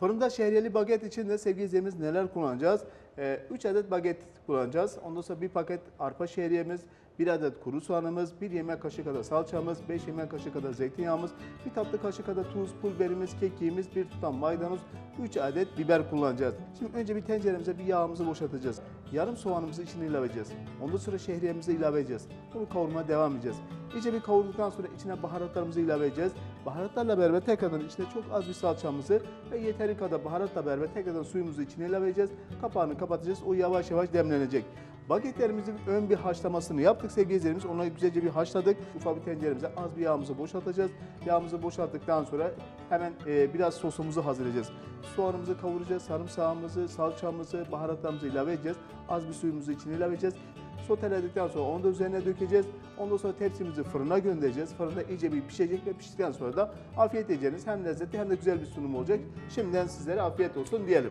Fırında şehriyeli baget için de sevgili izleyicilerimiz neler kullanacağız? 3 adet baget kullanacağız. Ondan sonra bir paket arpa şehriyemiz, bir adet kuru soğanımız, bir yemek kaşığı kadar salçamız, 5 yemek kaşığı kadar zeytinyağımız, bir tatlı kaşığı kadar tuz, pul biberimiz, kekiğimiz, bir tutam maydanoz, 3 adet biber kullanacağız. Şimdi önce bir tenceremize bir yağımızı boşaltacağız. Yarım soğanımızı içine ilave edeceğiz. Ondan sonra şehriyemizi ilave edeceğiz. Bunu kavurmaya devam edeceğiz. İyice bir kavurduktan sonra içine baharatlarımızı ilave edeceğiz. Baharatlarla beraber tekrardan içine çok az bir salçamızı ve yeteri kadar baharatla beraber tekrardan suyumuzu içine ilave edeceğiz. Kapağını kapatacağız. O yavaş yavaş demlenecek. Bagetlerimizin ön bir haşlamasını yaptık sevgili izleyicilerimiz. Onları güzelce bir haşladık. Ufak bir tenceremize az bir yağımızı boşaltacağız. Yağımızı boşalttıktan sonra hemen e, biraz sosumuzu hazırlayacağız. Soğanımızı kavuracağız. Sarımsağımızı, salçamızı, baharatlarımızı ilave edeceğiz. Az bir suyumuzu içine ilave edeceğiz. Soteledikten sonra onu da üzerine dökeceğiz. Ondan sonra tepsimizi fırına göndereceğiz. Fırında iyice bir pişecek ve piştikten sonra da afiyet edeceğiniz hem lezzetli hem de güzel bir sunum olacak. Şimdiden sizlere afiyet olsun diyelim.